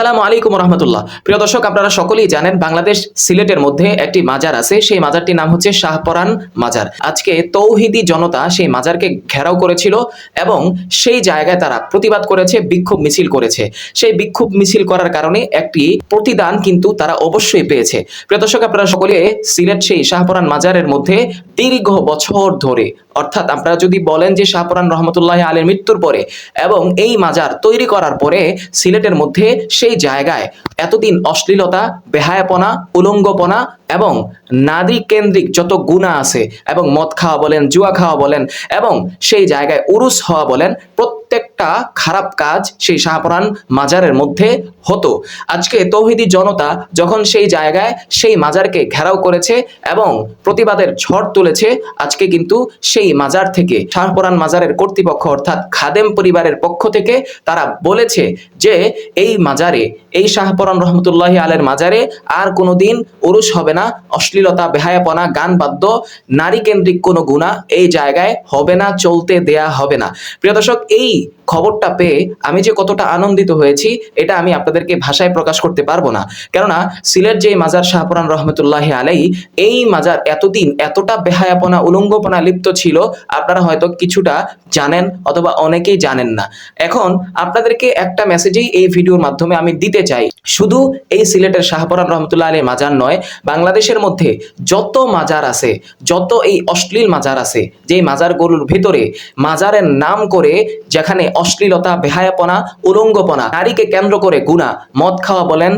আসসালামু আলাইকুম রহমতুল্লাহ প্রিয় দর্শক, আপনারা সকলেই জানেন বাংলাদেশ সিলেটের মধ্যে একটি মাজার আছে। সেই মাজারটির নাম হচ্ছে শাহপরান মাজার। আজকে তৌহিদি জনতা সেই মাজারকে ঘেরাও করেছিল এবং সেই জায়গায় তারা প্রতিবাদ করেছে, বিক্ষোভ মিছিল করেছে। সেই বিক্ষোভ মিছিল করার কারণে একটি প্রতিদান কিন্তু তারা অবশ্যই পেয়েছে। প্রিয় দর্শক, আপনারা সকলে সিলেট সেই শাহপরান মাজারের মধ্যে দীর্ঘ বছর ধরে, অর্থাৎ আপনারা যদি বলেন যে শাহপরান রহমতুল্লাহ আলীর মৃত্যুর পরে এবং এই মাজার তৈরি করার পরে সিলেটের মধ্যে সেই জায়গায় এতদিন অশ্লীলতা বেহায়াপনা উলঙ্গপনা এবং নারী কেন্দ্রিক যত গুণা আছে এবং মদ খাওয়া বলেন, জুয়া খাওয়া বলেন এবং সেই জায়গায় উরুস হওয়া বলেন, প্রত্যেকটা খারাপ কাজ সেই শাহপরান মাজারের মধ্যে হতো। আজকে তৌহিদি জনতা যখন সেই জায়গায় সেই মাজারকে ঘেরাও করেছে এবং প্রতিবাদের ঝড় তুলেছে, আজকে কিন্তু সেই মাজার থেকে শাহপরান মাজারের কর্তৃপক্ষ অর্থাৎ খাদেম পরিবারের পক্ষ থেকে তারা বলেছে যে, এই মাজারে, এই শাহপরান রহমতুল্লাহ আলের মাজারে আর কোনো দিন উরুস হবে না। অশ্লীলতা, বেহায়াপনা, গান বাদ্য, নারী কেন্দ্রিক কোনো গুণা এই জায়গায় হবে না, চলতে দেয়া হবে না। প্রিয় দর্শক, এই খবরটা পেয়ে আমি যে কতটা আনন্দিত হয়েছি, এটা আমি আপনাদেরকে ভাষায় প্রকাশ করতে পারব না। কেননা, সিলেট যে মাজার শাহপুরান রহমতুল্লাহ আলাই এই মাজার এতদিন এতটা বেহায়াপনা, উলঙ্গপনা লিপ্ত ছিল, আপনারা হয়তো কিছুটা জানেন অথবা অনেকেই জানেন না। এখন আপনাদেরকে একটা মেসেজেই এই ভিডিওর মাধ্যমে আমি দিতে চাই। শুধু এই সিলেটের শাহপুরান রহমতুল্লাহ আলী মাজার নয়, বাংলাদেশের মধ্যে যত মাজার আছে, যত এই অশ্লীল মাজার আছে, যেই মাজারগুলোর ভেতরে মাজারের নাম করে যেখানে অশ্লীলতা, বেহায়াপনা, উলঙ্গপনা, নারীকে কেন্দ্র করে গুণা, মদ খাওয়া বলেন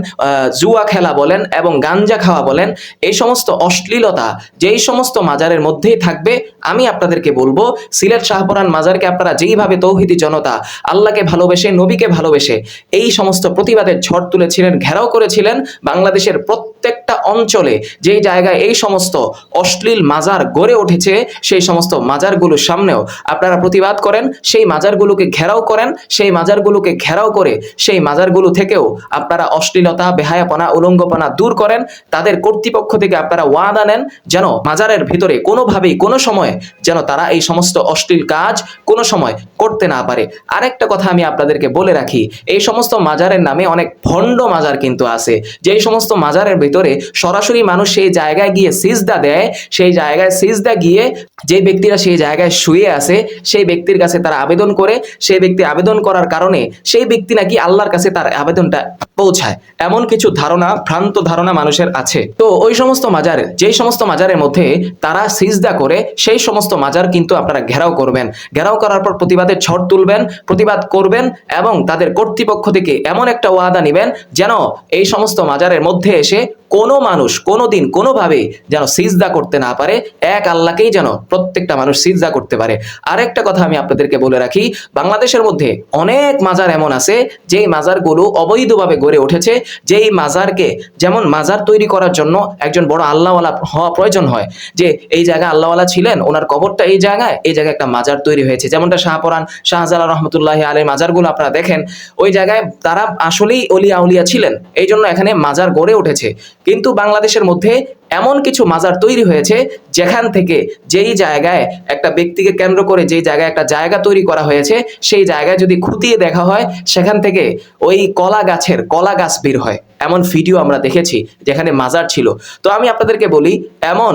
জুয়া খেলা বলেন এবং গাঞ্জা খাওয়া বলেন, এই সমস্ত অশ্লীলতা যেই সমস্ত মাজারের মধ্যেই থাকবে, আমি আপনাদেরকে বলব, সিলেট শাহপুরান মাজারকে আপনারা যেইভাবে তৌহিদি জনতা, আল্লাহকে ভালোবেসে, নবীকে ভালোবেসে, এই সমস্ত প্রতিবাদের ঝড় তুলেছিলেন, ঘেরাও করেছিলেন বাংলাদেশের প্রত্যেকটা অঞ্চলে, যেই জায়গায় এই সমস্ত অশ্লীল মাজার গড়ে উঠেছে, সেই সমস্ত মাজারগুলোর সামনেও আপনারা প্রতিবাদ করেন, সেই মাজারগুলোকে ঘেরাও করেন, সেই মাজারগুলোকে ঘেরাও করে, সেই মাজারগুলো থেকেও আপনারা অশ্লীলতা, বেহায়াপনা, উলঙ্গপনা দূর করেন। তাদের কর্তৃপক্ষ থেকে আপনারা ওয়াদা নেন যেন মাজারের ভিতরে কোনোভাবেই, কোনো সময় যেন তারা এই সমস্ত অশ্লীল কাজ কোনো সময় করতে না পারে। আরেকটা কথা আমি আপনাদেরকে বলে রাখি, এই সমস্ত মাজারের নামে অনেক ভণ্ড মাজার কিন্তু আছে। যেই সমস্ত মাজারের ভিতরে সরাসরি মানুষ সেই জায়গায় গিয়ে সিজদা দেয়, সেই জায়গায় সিজদা গিয়ে যে ব্যক্তিরা সেই জায়গায় শুয়ে আছে, সেই ব্যক্তির কাছে তারা আবেদন করে, সেই ব্যক্তি আবেদন করার কারণে সেই ব্যক্তি নাকি আল্লাহর কাছে তার আবেদনটা পৌঁছায়। এমন কিছু ধারণা, ভ্রান্ত ধারণা মানুষের আছে। তো ওই সমস্ত মাজার, যেই সমস্ত মাজারের মধ্যে তারা সিজদা করে, সেই সমস্ত মাজার কিন্তু আপনারা ঘেরাও করবেন। ঘেরাও করার পর প্রতিবাদের ঝড় তুলবেন, প্রতিবাদ করবেন এবং তাদের কর্তৃপক্ষ থেকে এমন একটা ওয়াদা নেবেন যেন এই সমস্ত মাজারের মধ্যে এসে কোনো মানুষ কোনো দিন কোনোভাবেই যেন সিজদা করতে না পারে, এক আল্লাহকেই যেন প্রত্যেকটা মানুষ সিজদা করতে পারে। আরেকটা কথা আমি আপনাদেরকে বলে রাখি, বাংলাদেশের মধ্যে অনেক মাজার এমন আছে, যেই মাজারগুলো অবৈধভাবে গড়ে উঠেছে, যেই মাজারকে যেমন মাজার তৈরি করার জন্য একজন বড় আল্লাহওয়ালা হওয়া প্রয়োজন হয়, যে এই জায়গায় আল্লাহওয়ালা ছিলেন, ওনার কবরটা এই জায়গায় এই জায়গায় একটা মাজার তৈরি হয়েছে। যেমনটা শাহপরান শাহজালা রহমতুল্লাহ আলের মাজারগুলো আপনারা দেখেন, ওই জায়গায় তারা আসলেই অলিয়া উলিয়া ছিলেন এই জন্য এখানে মাজার গড়ে উঠেছে। কিন্তু বাংলাদেশের মধ্যে এমন কিছু মাজার তৈরি হয়েছে যেখান থেকে যেই জায়গায় একটা ব্যক্তিকে কেন্দ্র করে যেই জায়গায় একটা জায়গা তৈরি করা হয়েছে, সেই জায়গায় যদি খুঁটিয়ে দেখা হয়, সেখান থেকে ওই কলা গাছের কলা গাছ বের হয়। এমন ভিডিও আমরা দেখেছি যেখানে মাজার ছিল। তো আমি আপনাদেরকে বলি, এমন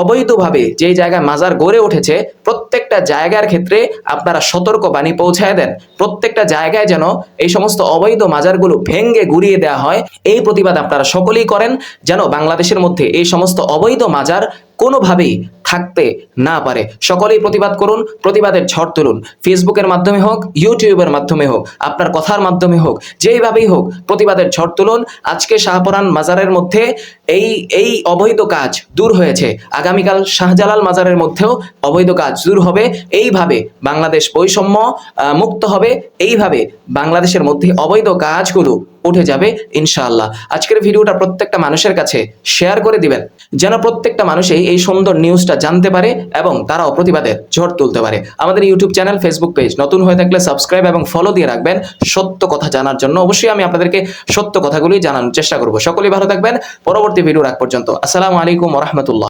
অবৈধভাবে যে জায়গায় মাজার গড়ে উঠেছে, প্রত্যেকটা জায়গার ক্ষেত্রে আপনারা সতর্ক বাণী পৌঁছায় দেন। প্রত্যেকটা জায়গায় যেন এই সমস্ত অবৈধ মাজারগুলো ভেঙ্গে গুড়িয়ে দেওয়া হয়, এই প্রতিবাদ আপনারা সকলেই করেন। যেন বাংলাদেশের মধ্যে এই সমস্ত অবৈধ মাজার কোনোভাবেই থাকতে না পারে। সকলেই প্রতিবাদ করুন, প্রতিবাদের ঝড় তুলুন। ফেসবুকের মাধ্যমে হোক ইউটিউবের মাধ্যমে হোক, আপনার কথার মাধ্যমে হোক, যেইভাবেই হোক, প্রতিবাদের ঝড় তুলুন। আজকে শাহপরান মাজারের মধ্যে এই এই অবৈধ কাজ দূর হয়েছে। আগামীকাল শাহজালাল মাজারের মধ্যেও অবৈধ কাজ দূর হবে। এইভাবে বাংলাদেশ বৈষম্য মুক্ত হবে। এইভাবে বাংলাদেশের মধ্যে অবৈধ কাজগুলো উঠে যাবে, ইনশাআল্লাহ। আজকের ভিডিওটা প্রত্যেকটা মানুষের কাছে শেয়ার করে দিবেন, যেন প্রত্যেকটা মানুষই এই সুন্দর নিউজটা জানতে পারে এবং তারাও প্রতিবাদে ঝড় তুলতে পারে। আমাদের ইউটিউব চ্যানেল ফেসবুক পেজ নতুন হয়ে থাকলে সাবস্ক্রাইব এবং ফলো দিয়ে রাখবেন সত্য কথা জানার জন্য। অবশ্যই আমি আপনাদেরকে সত্য কথাগুলি জানানোর চেষ্টা করব। সকলেই ভালো থাকবেন। পরবর্তী ভিডিও রাখ পর্যন্ত। আসসালামু আলাইকুম রহমতুল্লাহ।